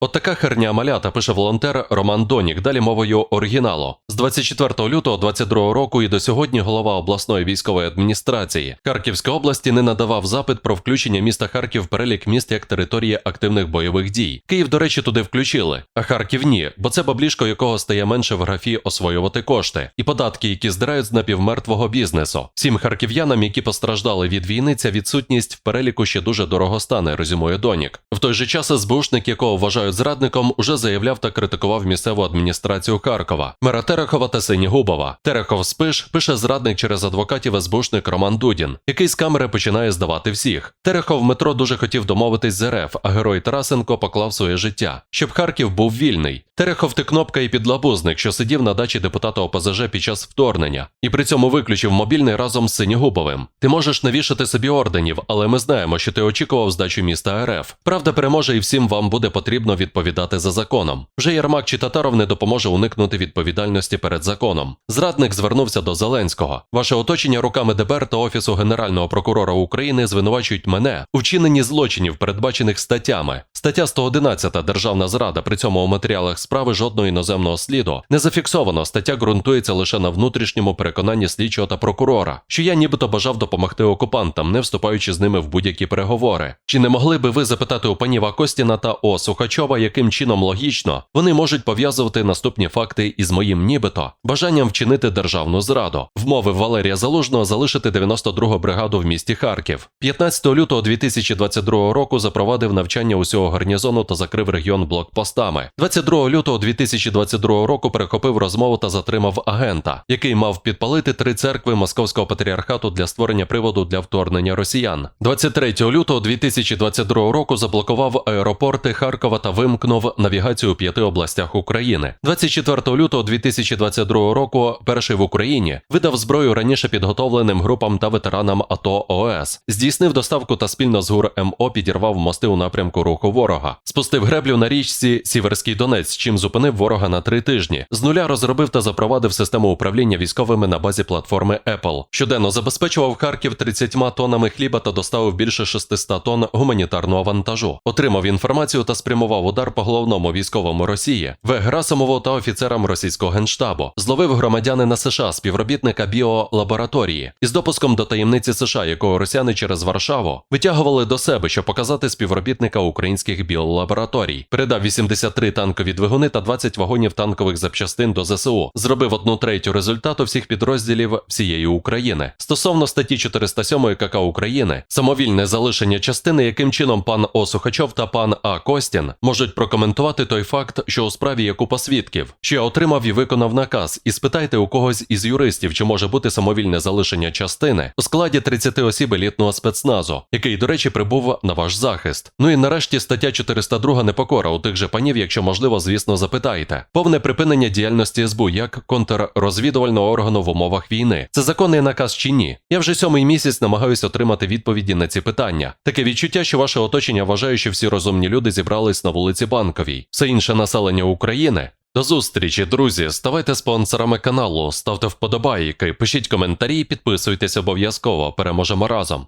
От така херня малята пише волонтер Роман Донік, далі мовою оригіналу. З 24 лютого 22 року і до сьогодні голова обласної військової адміністрації Харківської області не надавав запит про включення міста Харків в перелік міст як території активних бойових дій. Київ, до речі, туди включили, а Харків ні, бо це баблішко, якого стає менше в графі освоювати кошти, і податки, які здирають з напівмертвого бізнесу. Всім харків'янам, які постраждали від війни, ця відсутність в переліку ще дуже дорого стане, резюмує Донік. В той же час СБУшник, якого вважають зрадником, уже заявляв та критикував місцеву адміністрацію Харкова, мера Терехова та Синігубова. Терехов спиш пише зрадник через адвокатів СБУшник Роман Дудін, який з камери починає здавати всіх. Терехов метро дуже хотів домовитись з РФ, а герой Тарасенко поклав своє життя, щоб Харків був вільний. Терехов ти кнопка і підлабузник, що сидів на дачі депутата ОПЗЖ під час вторгнення, і при цьому виключив мобільний разом з Синігубовим. Ти можеш навішати собі орденів, але ми знаємо, що ти очікував здачу міста РФ. Правда переможе, і всім вам буде потрібно відповідати за законом. Вже Єрмак чи Татаров не допоможе уникнути відповідальності перед законом. Зрадник звернувся до Зеленського. Ваше оточення руками ДБР та Офісу Генерального прокурора України звинувачують мене у вчиненні злочинів, передбачених статтями. Стаття 111 Державна зрада. При цьому у матеріалах справи жодного іноземного сліду не зафіксовано. Стаття ґрунтується лише на внутрішньому переконанні слідчого та прокурора, що я нібито бажав допомогти окупантам, не вступаючи з ними в будь-які переговори. Чи не могли би ви запитати у панів Акостіна та О. Сухачова, яким чином логічно вони можуть пов'язувати наступні факти із моїм нібито бажанням вчинити державну зраду, вмовив Валерія Залужного залишити 92-гу бригаду в місті Харків. 15 лютого 2022 року запровадив навчання усього гарнізону та закрив регіон блокпостами. 22 лютого 2022 року перехопив розмову та затримав агента, який мав підпалити три церкви Московського патріархату для створення приводу для вторгнення росіян. 23 лютого 2022 року заблокував аеропорти Харкова та вимкнув навігацію у п'яти областях України. 24 лютого 2022 року перший в Україні видав зброю раніше підготовленим групам та ветеранам АТО ОС, здійснив доставку та спільно з ГУР МО підірвав мости у напрямку руху ворога, спустив греблю на річці Сіверський Донець, чим зупинив ворога на три тижні. З нуля розробив та запровадив систему управління військовими на базі платформи Apple. Щоденно забезпечував Харків 30 тоннами хліба та доставив більше 600 тонн гуманітарного вантажу. Отримав інформацію та спрямував удар по головному військовому Росії В. Герасимову та офіцерам російського генштабу. Зловив громадянина США, співробітника біолабораторії, із допуском до таємниці США, якого росіяни через Варшаву витягували до себе, щоб показати співробітника українських біолабораторій. Передав 83 танкові двигуни та 20 вагонів танкових запчастин до ЗСУ. Зробив одну третю результату всіх підрозділів всієї України. Стосовно статті 407 КК України, самовільне залишення частини, яким чином пан О. Сухачов та пан А. Костін можуть прокоментувати той факт, що у справі є купа свідків, що я отримав і виконав наказ, і спитайте у когось із юристів, чи може бути самовільне залишення частини у складі 30 осіб елітного спецназу, який, до речі, прибув на ваш захист. Ну і нарешті стаття 402 непокора у тих же панів, якщо можливо, звісно, запитайте. Повне припинення діяльності СБУ як контррозвідувального органу в умовах війни. Це законний наказ чи ні? Я вже сьомий місяць намагаюся отримати відповіді на ці питання. Таке відчуття, що ваше оточення вважає, що всі розумні люди зібрались на вулиці Банковій. Все інше населення України. До зустрічі, друзі. Ставайте спонсорами каналу, ставте вподобайки, пишіть коментарі, підписуйтесь обов'язково. Переможемо разом.